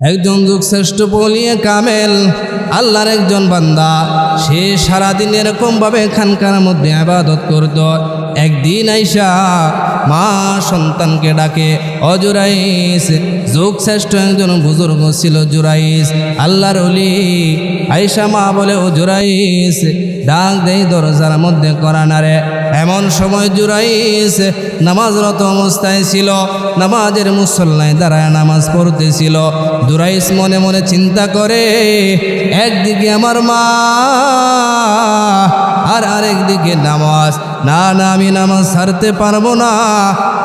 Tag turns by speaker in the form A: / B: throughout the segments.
A: একজন যুগ শ্রেষ্ঠ বলিয়ে কামেল, আল্লাহর একজন বান্দা। সে সারাদিন এরকমভাবে খানকার মধ্যে আবাদত করত। একদিন আইসা মা সন্তানকে ডাকে অজুরাইস যুগ শ্রেষ্ঠ একজন বুজুর্গ ছিল জুরাইস, আল্লাহর অলি আইসা মা বলে, ও জুরাইস ডাক দেই দরজার মধ্যে করানারে। এমন সময় জুরাইস নামাজরত অবস্থায় ছিল, নামাজের মুসল্লায় দাঁড়ায় নামাজ পড়তেছিল। জুরাইস মনে মনে চিন্তা করে, একদিকে আমার মা আর আরেকদিকে নামাজ। না না, আমি নামাজ ছাড়তে পারব না।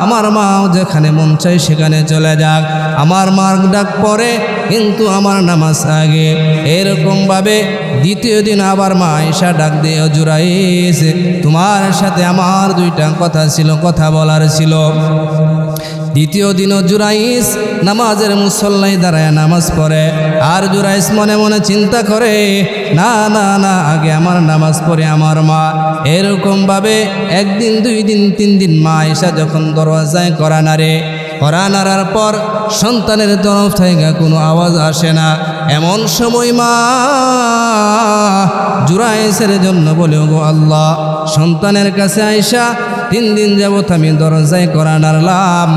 A: আমার মাও যেখানে মন চাই সেখানে চলে যাক। আমার মার ডাক পরে কিন্তু আমার নামাজ আগে। এরকমভাবে দ্বিতীয় দিন আবার মা এসা ডাক দিয়ে জুরাইস তোমার সাথে আমার দুইটা কথা ছিল, কথা বলার ছিল। দ্বিতীয় দিনও জুরাইস নামাজের মুসল্লাই দাঁড়ায় নামাজ পড়ে। আর জুরাইস মনে মনে চিন্তা করে, না না না, আগে আমার নামাজ পড়ে আমার মা। এরকমভাবে একদিন, দুই দিন, তিন দিন মা এসা যখন দরওয়াজায় করা নারে করা নাড়ার পর সন্তানের তরফ থেকে কোনো আওয়াজ আসে না। এমন সময় মা জুরাইসের জন্য বলে গো আল্লাহ, সন্তানের কাছে আইসা তিন দিন যাবৎ আমি দরজায় করা নাড়লাম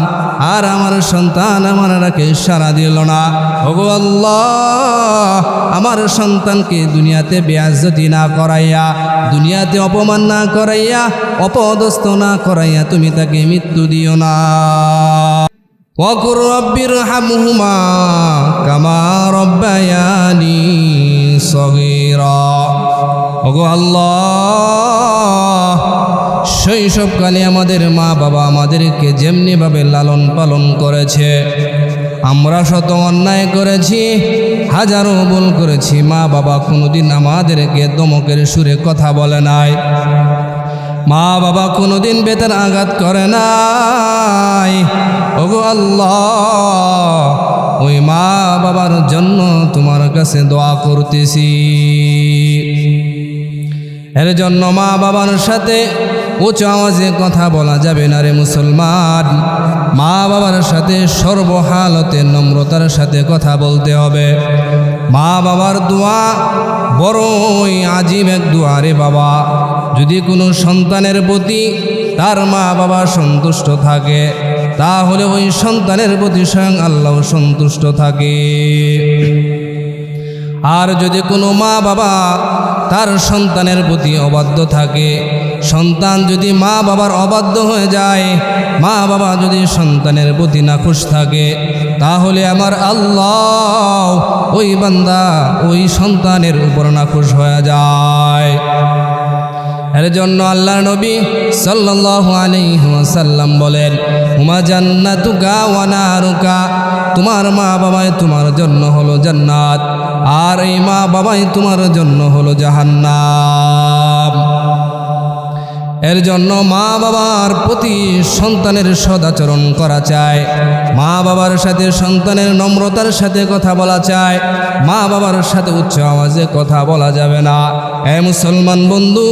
A: আর আমার সন্তান আমার রাখে সারা দিল না ওগো আল্লাহ আমার সন্তানকে দুনিয়াতে বেয়াজতি না করাইয়া দুনিয়াতে অপমান না করাইয়া অপদস্থ না করাইয়া তুমি তাকে মৃত্যু দিও না وقل رب ارحمهما كما ربياني صغيرا ওগো আল্লাহ শৈশবকালে আমাদের মা বাবা আমাদেরকে যেমনিভাবে লালন পালন করেছে, আমরা শত অন্যায় করেছি, হাজারো ভুল করেছি, মা বাবা কোনোদিন আমাদেরকে দমকের সুরে কথা বলে নাই। মা বাবা কোনোদিন বেতার আঘাত করে নাই। ওগো আল্লাহ, ওই মা বাবার জন্য তোমার কাছে দোয়া করতেছি। এর জন্য মা বাবার সাথে উঁচু আওয়াজে কথা বলা যাবে না রে মুসলমান। মা বাবার সাথে সর্বহালতে নম্রতার সাথে কথা বলতে হবে। মা বাবার দোয়া বড়ই আজিব এক দোয়া রে বাবা। যদি কোনো সন্তানের প্রতি তার মা বাবা সন্তুষ্ট থাকে, তাহলে ওই সন্তানের প্রতি স্বয়ং আল্লাহ সন্তুষ্ট থাকে। আর যদি কোনো মা বাবা তার সন্তানের প্রতি অবাধ্য থাকে, সন্তান যদি মা বাবার অবাধ্য হয়ে যায়, মা বাবা যদি সন্তানের প্রতি না খুশ থাকে, তাহলে আমার আল্লাহ ওই বান্দা ওই সন্তানের উপর না খুশ হয়ে যায়। এর জন্য আল্লাহ নবী সাল্লাল্লাহু আলাইহি ওয়াসাল্লাম বলেন হুমা জান্নাতুকা ওয়া নারুকা? তোমার মা বাবাই তোমার জন্য হলো জান্নাত, আর এই মা বাবাই তোমার জন্য হলো জাহান্নাম। এর জন্য মা বাবার প্রতি সন্তানের সদাচরণ করা চায় মা বাবার সাথে সন্তানের নম্রতার সাথে কথা বলা চায় মা বাবার সাথে উচ্চ আওয়াজে কথা বলা যাবে না। এ মুসলমান বন্ধু,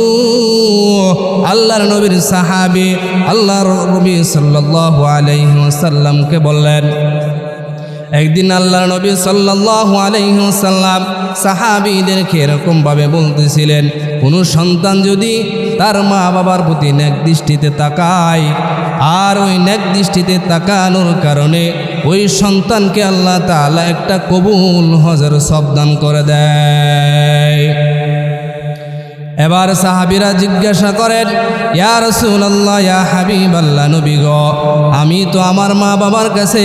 A: আল্লাহর নবীর সাহাবি, আল্লাহর নবী সাল্লাল্লাহু আলাইহি ওয়াসাল্লামকে বললেন, একদিন আল্লাহ নবী সাল্লাল্লাহু আলাইহি ওয়াসাল্লাম সাহাবীদেরকে এরকমভাবে বলতেছিলেন, কোনো সন্তান যদি তার মা বাবার প্রতি নেক দৃষ্টিতে তাকায়। আর ওই নেক দৃষ্টিতে তাকানোর কারণে ওই সন্তানকে আল্লাহ তাআলা একটা কবুল হজর সবদান করে দেয়। এবার সাহাবিরা জিজ্ঞাসা করেন, ইয়া রসুল্লাহ ইয়া হাবিব আল্লাহ নবী গ, আমি তো আমার মা বাবার কাছে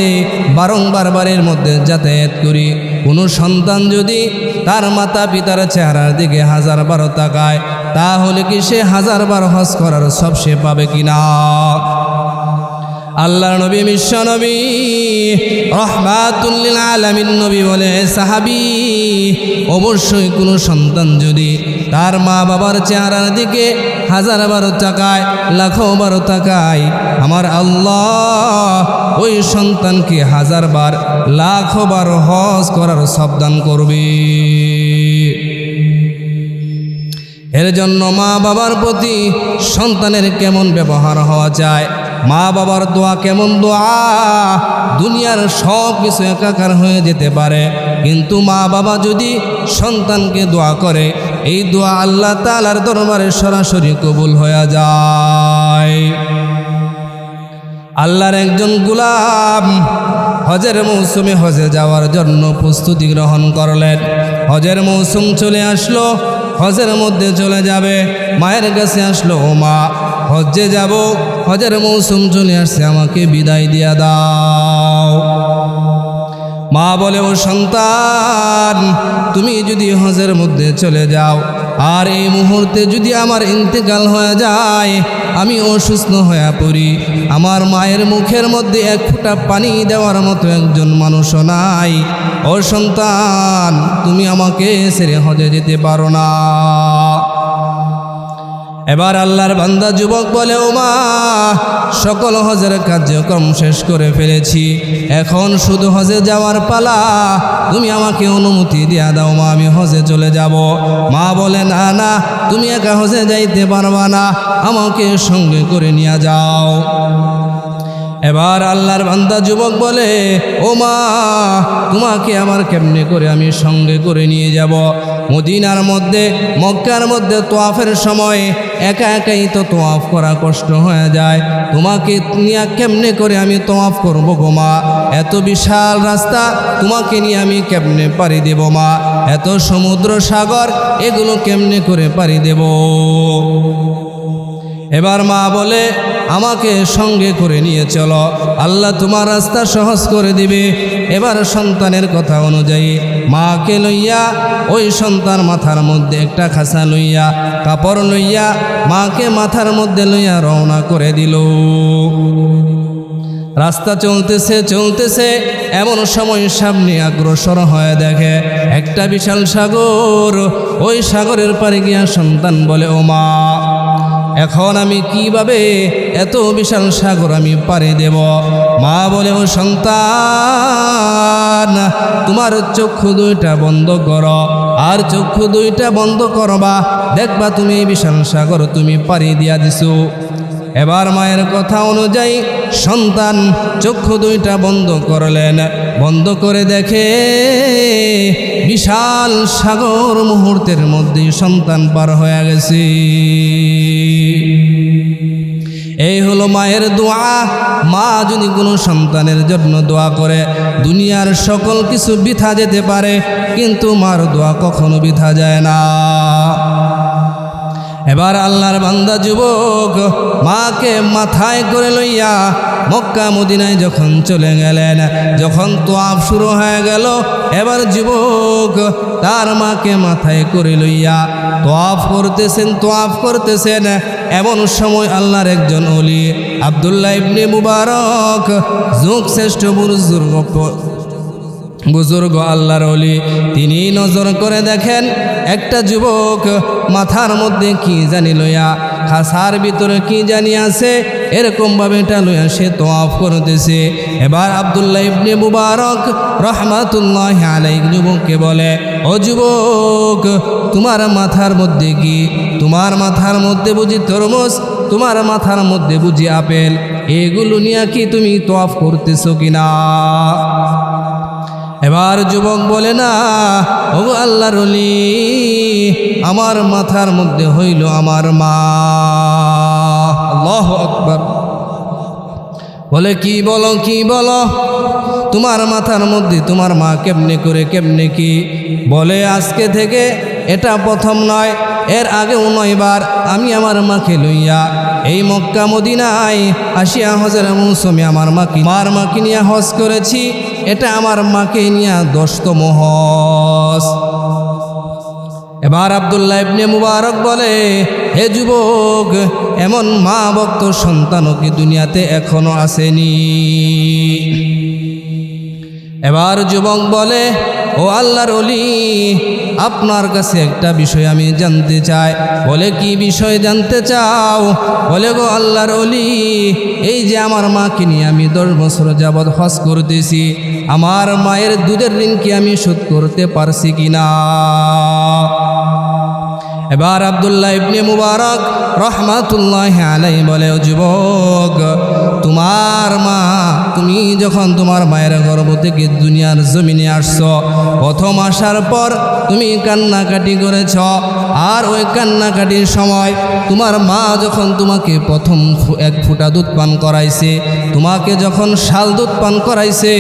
A: বারংবার বারের মধ্যে যাতায়াত করি। কোনো সন্তান যদি তার মাতা পিতার চেহারার দিকে হাজার বারো তাকায়, তাহলে কি সে হাজার বার হজ করার সব সে পাবে কিনা? আল্লাহ নবী, বিশ্ব নবী, রহমাতুল্লিল আলমিন নবী বলে, সাহাবি, অবশ্যই কোনো সন্তান যদি তার মা বাবার চেহারার দিকে হাজার বারো টাকায় লাখো বারো টাকায় আমার আল্লাহ ওই সন্তানকে হাজার বার, লাখো বার হজ করার সাবধান করবে। এর জন্য মা বাবার প্রতি সন্তানের কেমন ব্যবহার হওয়া চায় মা বাবার দোয়া কেমন দোয়া? দুনিয়ার সব কিছু একাকার হয়ে যেতে পারে। কিন্তু মা বাবা যদি সন্তানকে দোয়া করে এই দোয়া আল্লাহ তালার দরবারে সরাসরি কবুল হয়ে যায়। আল্লাহর একজন গুলাম হজের মৌসুমে হজে যাওয়ার জন্য প্রস্তুতি গ্রহণ করলেন। হজের মৌসুম চলে আসলো, হজের মধ্যে চলে যাবে, মায়ের কাছে আসলো, ও মা, হজ্জে যাব, হজের মৌসুম চলে আসছে, আমাকে বিদায় দিয়া দাও। মা বলে, ও সন্তান, তুমি যদি হজের মধ্যে চলে যাও, আর এই মুহূর্তে যদি আমার ইন্তেকাল হয়ে যায়, আমি অসুস্থ হয়ে পড়ি। আমার মায়ের মুখের মধ্যে এক ফোঁটা পানি দেওয়ার মতো একজন মানুষও নাই। ও সন্তান, তুমি আমাকে ছেড়ে হজে যেতে পারো না। এবার আল্লাহর বান্দা যুবক বলে মা সকল হজের কার্যক্রম শেষ করে ফেলেছি। এখন শুধু হজে যাওয়ার পালা। তুমি আমাকে অনুমতি দিয়া দাও, মা, আমি হজে চলে যাব। মা বলে, না না, তুমি একা হজে যাইতে পারবা না। আমাকে সঙ্গে করে নিয়ে যাও। এবার আল্লাহর বান্দা যুবক বলে, ও মা, তোমাকে আমার কেমনে করে আমি সঙ্গে করে নিয়ে যাব? মদিনার মধ্যে, মক্কার মধ্যে তোয়াফের সময় একা একাই তো তোয়াফ করা কষ্ট হয়ে যায়। তোমাকে নিয়ে কেমনে করে আমি তোয়াফ করব গো মা? এত বিশাল রাস্তা, তোমাকে নিয়ে আমি কেমনে পারি দেব মা? এত সমুদ্র সাগর, এগুলো কেমনে করে পাড়ি দেব? এবার মা বলে, আমাকে সঙ্গে করে নিয়ে চলো। আল্লাহ তোমার রাস্তা সহজ করে দিবে। এবার সন্তানের কথা অনুযায়ী মাকে লইয়া, ওই সন্তান মাথার মধ্যে একটা খাসা লইয়া, কাপড় লইয়া মাকে মাথার মধ্যে লইয়া রওনা করে দিল। রাস্তা চলতেছে চলতেছে, এমন সময় সামনে অগ্রসর হয়ে দেখে একটা বিশাল সাগর। ওই সাগরের পারে গিয়া সন্তান বলে, ও মা এখন আমি কীভাবে এত বিশাল সাগর আমি পারে দেব? মা বলে, ও সন্তান, তোমার চক্ষু দুইটা বন্ধ করো। আর চক্ষু দুইটা বন্ধ করবা। দেখবা তুমি বিশাল সাগর তুমি পারি দিয়া দিছো। এবার মায়ের কথা অনুযায়ী সন্তান চক্ষু দুইটা বন্ধ করলেন। বন্ধ করে দেখে বিশাল সাগর মুহূর্তের মধ্যে সন্তান পার হয়ে গেছে। এই হলো মায়ের দোয়া। মা যদি কোনো সন্তানের জন্য দোয়া করে, দুনিয়ার সকল কিছু বিথা যেতে পারে, কিন্তু মার দোয়া কখনো বিথা যায় না। এবার আল্লাহর বান্দা যুবক মাকে মাথায় করে লইয়া মক্কা মদিনায় যখন চলে গেলেন, যখন তোয়াফ শুরু হয়ে গেল, এবার যুবক তার মাকে মাথায় করে লইয়া তোয়াফ করতেছেন তোয়াফ করতেছেন। এমন সময় আল্লাহর একজন অলি আবদুল্লাহ ইবনে মুবারক, যুগ শ্রেষ্ঠ বুজুর্গ বুজুর্গ আল্লাহর অলি তিনি নজর করে দেখেন একটা যুবক মাথার মধ্যে কি জানি লইয়া, খাসার ভিতরে কি জানি আছে, এরকমভাবে এটা লইয়া সে তোয়াফ করতেছে। এবার আবদুল্লাহ ইবনে মুবারক রহমাতুল্লাহ আলাই যুবককে বলে, ও যুবক, তোমার মাথার মধ্যে কি? তোমার মাথার মধ্যে বুঝি তরমুজ, তোমার মাথার মধ্যে বুঝি আপেল, এগুলো নিয়ে কি তুমি তোয়াফ করতেছো কিনা? এবার যুবক বলে, না ও আল্লাহ রলি আমার মাথার মধ্যে হইল আমার মা। আল্লাহ আকবর। বলে, কি বলো কি বলো? তোমার মাথার মধ্যে তোমার মা কেমনে করে, কেমনে কি? বলে, আজকে থেকে এটা প্রথম নয়, এর আগেও নয়বার আমি আমার মাকে লইয়া এই মক্কা মদিনায় আসিয়া হজের মৌসুমে আমার মাকে, মার মাকে নিয়ে হজ করেছি। এটা আমার মাকে নিয়ে দশতম হস এবার আবদুল্লাহ ইবনে মুবারক বলে, হে যুবক, এমন মা ভক্ত সন্তানও কি দুনিয়াতে এখনও আসেনি? এবার যুবক বলে, ও আল্লাহর অলি আপনার কাছে একটা বিষয় আমি জানতে চাই। বলে, কি বিষয় জানতে চাও? বলে, গো আল্লাহর অলি এই যে আমার মাকে নিয়ে আমি দশ বছর যাবৎ হজ করতেছি, আমার মায়ের দুধের ঋণ কি আমি শোধ করতে পারছি কি না এবার আবদুল্লাহ ইবনে মুবারক রহমাতুল্লাহ আলাই বলে, "ও যুবক, তোমার মা, তুমি যখন তোমার মায়ের গর্ভ থেকে দুনিয়ার জমিনে আসছো, প্রথম আসার পর তুমি কান্নাকাটি করেছ, আর ওই কান্নাকাটির সময় তোমার মা যখন তোমাকে প্রথম এক ফুটা দুধ পান করাইছে, তোমাকে যখন শাল দুধ পান করাইছে,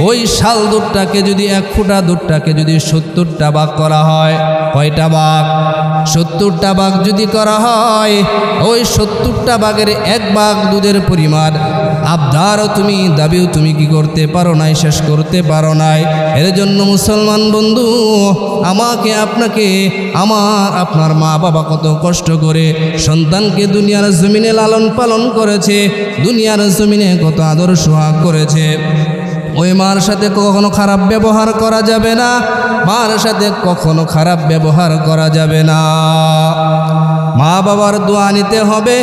A: ওই শাল দুধটাকে যদি এক ফুটা দুধটাকে যদি সত্তরটা ভাগ করা হয়, কয়টা ভাগ? সত্তরটা বাঘ যদি করা হয়, ওই সত্তরটা বাঘের এক বাঘ দুধের পরিমাণ। আবদারও তুমি, দাবিও তুমি কি করতে পারো নাই, শেষ করতে পারো নাই। এর জন্য মুসলমান বন্ধু, আমাকে, আপনাকে, আমার, আপনার মা বাবা কত কষ্ট করে সন্তানকে দুনিয়ার জমিনে লালন পালন করেছে, দুনিয়ার জমিনে কত আদর সোহাগ করেছে। ওই মার সাথে কখনো খারাপ ব্যবহার করা যাবে না, মার সাথে কখনো খারাপ ব্যবহার করা যাবে না। মা বাবার দোয়া নিতে হবে,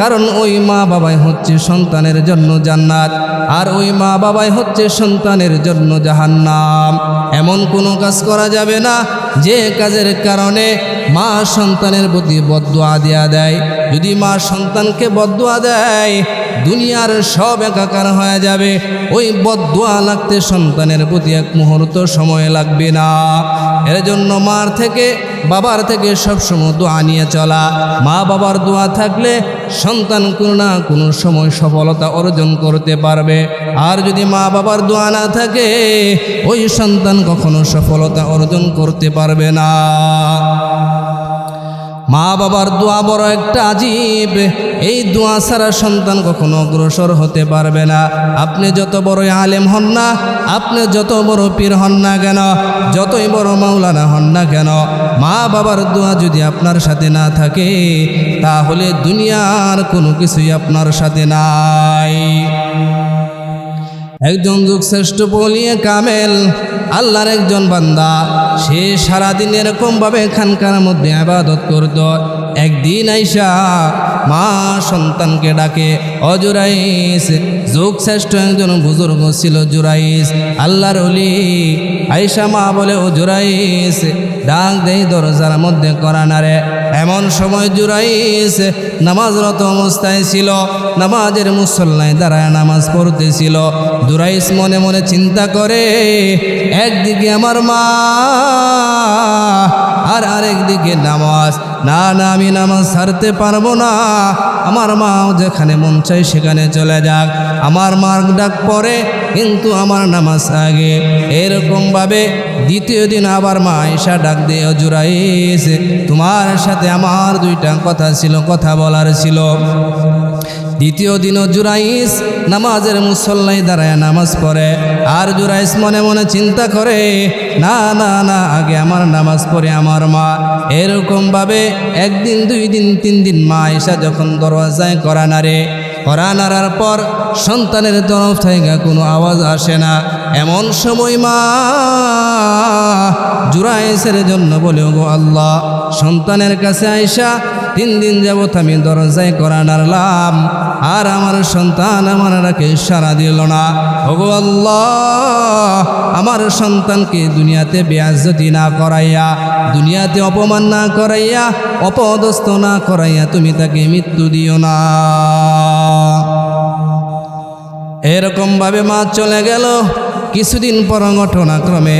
A: কারণ ওই মা বাবাই হচ্ছে সন্তানের জন্য জান্নাত, আর ওই মা বাবাই হচ্ছে সন্তানের জন্য জাহান্নাম। এমন কোনো কাজ করা যাবে না, যে কাজের কারণে মা সন্তানের প্রতি বদুয়া দেয়া দেয়। যদি মা সন্তানকে বদুয়া দেয় দুনিয়ার সব একাকার হয়ে যাবে। ওই বদুয়া লাগতে সন্তানের প্রতি এক মুহূর্ত সময় লাগবে না। এর জন্য মার থেকে, বাবার থেকে সবসময় দোয়া নিয়ে চলা। মা বাবার দোয়া থাকলে সন্তান কোনো না কোনো সময় সফলতা অর্জন করতে পারবে। আর যদি মা বাবার দোয়া না থাকে, ওই সন্তান কখনো সফলতা অর্জন করতে পারবে না। মা বাবার দোয়া বড় একটা আজীব। এই দোয়া ছাড়া সন্তান কখনো অগ্রসর হতে পারবে না। আপনি যত বড় আলেম হন না, আপনি যত বড় পীর হন না কেন, যতই বড় মাওলানা হন না কেন, মা বাবার দোয়া যদি আপনার সাথে না থাকে, তাহলে দুনিয়ার কোনো কিছুই আপনার সাথে নাই। একজন যুগ শ্রেষ্ঠ বলিয়ে কামেল, আল্লাহর একজন বান্দা। সে সারাদিন এরকমভাবে খানকার মধ্যে আবাদত করত। একদিন আইসা মা সন্তানকে ডাকে অজুরাইস যুগ শ্রেষ্ঠ একজন বুজুর্গ ছিল জুরাইস আল্লাহর অলি আইসা মা বলে, ও জুরাইস ডাক দেই দরজার মধ্যে করানারে। এমন সময় জুরাইস নামাজরত অবস্থায় ছিল, নামাজের মুসল্লায় দাঁড়ায় নামাজ পড়তেছিল। জুরাইস মনে মনে চিন্তা করে, একদিকে আমার মা আর আরেকদিকে নামাজ। না না, আমি নামাজ ছাড়তে পারব না। আমার মাও যেখানে মন চাই সেখানে চলে যাক। আমার মার ডাক পরে কিন্তু আমার নামাজ আগে। এরকমভাবে দ্বিতীয় দিন আবার মা এসা ডাক দিয়ে জুরাইস তোমার সাথে আমার দুইটা কথা ছিল, কথা বলার ছিল। দ্বিতীয় দিনও জুরাইস নামাজের মুসল্লাই দাঁড়ায় নামাজ পড়ে। আর জুরাইস মনে মনে চিন্তা করে, না না না, আগে আমার নামাজ পড়ে আমার মা। এরকমভাবে একদিন, দুই দিন, তিন দিন মা এসা যখন দরওয়াজায় করা নারে করা নাড়ার পর সন্তানের তরফ থেকে কোনো আওয়াজ আসে না। এমন সময় মা জুরাইসের জন্য বলে গো আল্লাহ, সন্তানের কাছে আইসা তিন দিন যাবৎ আমি দরজায় করা নাড়লাম। আর আমার সন্তান আমার রাখে সারা দিল না। ওগো আল্লাহ, আমার সন্তানকে দুনিয়াতে বেয়াজতি না করাইয়া, দুনিয়াতে অপমান না করাইয়া, অপদস্থ না করাইয়া তুমি তাকে মৃত্যু দিও না। এরকমভাবে মা চলে গেল কিছুদিন পর ঘটনাক্রমে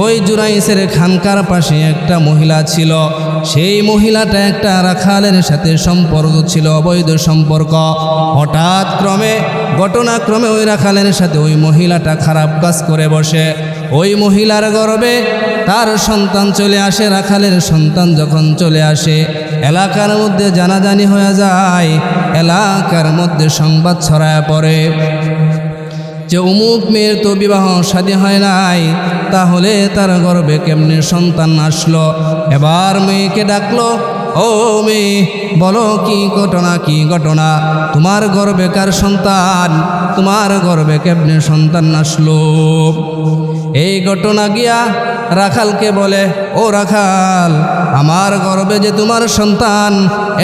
A: ওই জুরাইসের খানকার পাশে একটা মহিলা ছিল। সেই মহিলাটা একটা রাখালের সাথে সম্পর্ক ছিল, অবৈধ সম্পর্ক। হঠাৎ ক্রমে, ঘটনাক্রমে ওই রাখালের সাথে ওই মহিলাটা খারাপ কাজ করে বসে। ওই মহিলার গর্বে তার সন্তান চলে আসে, রাখালের সন্তান যখন চলে আসে, এলাকার মধ্যে জানাজানি হয়ে যায়, এলাকার মধ্যে সংবাদ ছড়ায় পড়ে। যে অমুক মেয়ের তো বিবাহ শাদী হয় নাই, তাহলে তার গর্বে কেমনে সন্তান আসলো? এবার মেয়েকে ডাকলো, ও মেয়ে, বলো কি ঘটনা কি ঘটনা? তোমার গর্বে কার সন্তান? তোমার গর্বে কেমনে সন্তান আসলো? এই ঘটনা গিয়া রাখালকে বলে, ও রাখাল, আমার গর্বে যে তোমার সন্তান,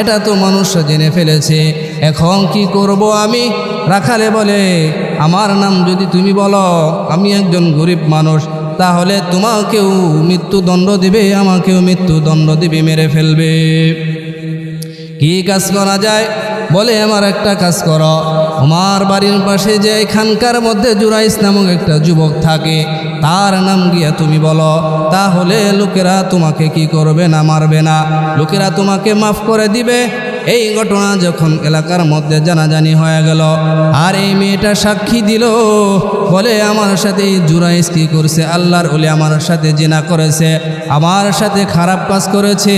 A: এটা তো মানুষ জেনে ফেলেছে। এখন কি করব আমি? রাখালে বলে, আমার নাম যদি তুমি বলো, আমি একজন গরিব মানুষ, তাহলে তোমাকেও মৃত্যুদণ্ড দিবে, আমাকেও মৃত্যুদণ্ড দিবে, মেরে ফেলবে। কি কাজ করা যায়? বলে, আমার একটা কাজ করো। আমার বাড়ির পাশে যে এখানকার মধ্যে জুরাইস নামক একটা যুবক থাকে, তার নাম গিয়া তুমি বলো। তাহলে লোকেরা তোমাকে কি করবে না, মারবে না। লোকেরা তোমাকে মাফ করে দিবে। এই ঘটনা যখন এলাকার মধ্যে জানাজানি হয়ে গেল, আর এই মেয়েটা সাক্ষী দিল, বলে, আমার সাথে এই জুরাইস কি করছে? আল্লাহর ওলি আমার সাথে জেনা করেছে, আমার সাথে খারাপ কাজ করেছে।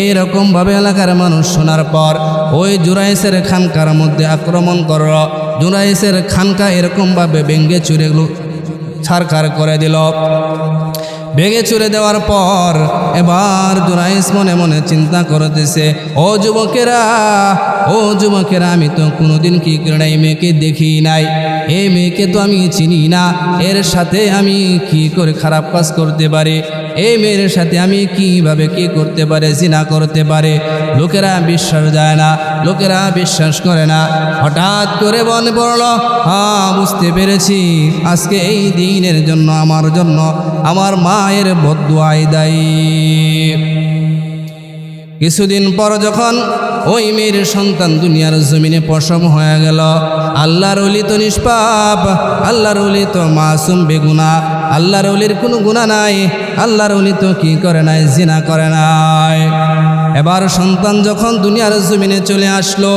A: এইরকমভাবে এলাকার মানুষ শোনার পর, ওই জুরাইসের খানকার মধ্যে আক্রমণ করল। জুরাইসের খানকা এরকমভাবে ব্যঙ্গে চুরে ছারখার করে দিল। ভেঙে চুরে দেওয়ার পর এবার দুরাইস মনে মনে চিন্তা করতেছে, ও যুবকেরা ও যুবকেরা, আমি তো কোনোদিন কি করে এই মেয়েকে দেখি নাই। এই মেয়েকে তো আমি চিনি না, এর সাথে আমি কি করে খারাপ কাজ করতে পারি? এই মেয়ের সাথে আমি কীভাবে কি করতে পারে, জিনা করতে পারে? লোকেরা বিশ্বাস যায় না, লোকেরা বিশ্বাস করে না। হঠাৎ করে মনে পড়ল হ্যাঁ বুঝতে পেরেছি। আজকে এই দিনের জন্য, আমার জন্য, আমার মায়ের বদুয়াই দায়ী। কিছুদিন পর যখন ওই মেয়ের সন্তান দুনিয়ার জমিনে পশম হয়ে গেল, আল্লাহর অলি তো নিষ্পাপ, আল্লাহর অলি তো মাসুম বেগুনা, আল্লাহর অলির কোনো গুণা নাই, আল্লাহর অলি তো কি করে নাই, জিনা করে নাই। এবার সন্তান যখন দুনিয়ার জমিনে চলে আসলো,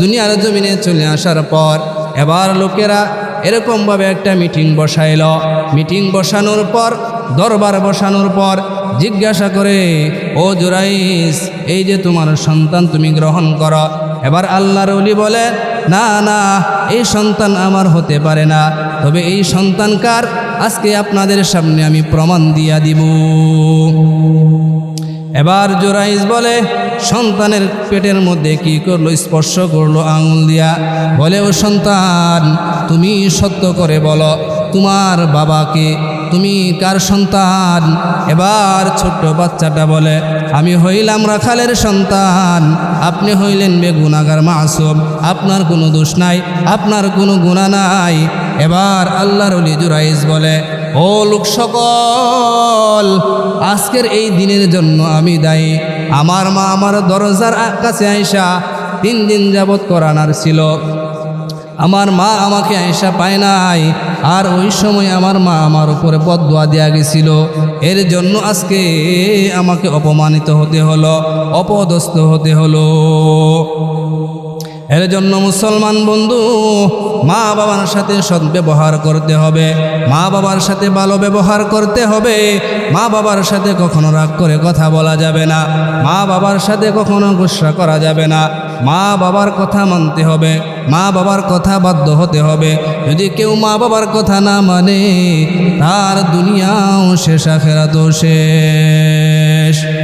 A: দুনিয়ার জমিনে চলে আসার পর এবার লোকেরা এরকমভাবে একটা মিটিং বসাইল। মিটিং বসানোর পর দরবার বসানোর পর জিজ্ঞাসা করে, ও জুরাইস এই যে তোমার সন্তান তুমি গ্রহণ করো। এবার আল্লাহর অলি বলে, না না, এই সন্তান আমার হতে পারে না। তবে এই সন্তান কার? আজকে আপনাদের সামনে আমি প্রমাণ দিয়া দিব। এবার জোরাইজ বলে, সন্তানের পেটের মধ্যে কি করল? স্পর্শ করল আঙুল দিয়া? বলে, ও সন্তান, তুমি সত্য করে বলো, তোমার বাবাকে তুমি কার সন্তান? এবার ছোট্ট বাচ্চাটা বলে, আমি হইলাম রাখালের সন্তান। আপনি হইলেন বেগুনাগার মাসুম। আপনার কোনো দোষ নাই, আপনার কোনো গুণা নাই। এবার আল্লাহর অলি জুরাইজ বলে, ও লোক সকল, আজকের এই দিনের জন্য আমি দায়ী। আমার মা আমার দরজার কাছে আইসা তিন দিন যাবৎ করানার ছিল। আমার মা আমাকে আয়সা পায় নাই। আর ওই সময় আমার মা আমার উপরে বদুয়া দেওয়া গেছিল। এর জন্য আজকে আমাকে অপমানিত হতে হলো, অপদস্থ হতে হলো। এর জন্য মুসলমান বন্ধু, মা বাবার সাথে সৎ ব্যবহার করতে হবে। মা বাবার সাথে ভালো ব্যবহার করতে হবে। মা বাবার সাথে কখনো রাগ করে কথা বলা যাবে না। মা বাবার সাথে কখনো গুসা করা যাবে না। মা বাবার কথা মানতে হবে। মা বাবার কথা বাধ্য হতে হবে। যদি কেউ মা বাবার কথা না মানে তার দুনিয়াও শেষ, আখেরাতও শেষ।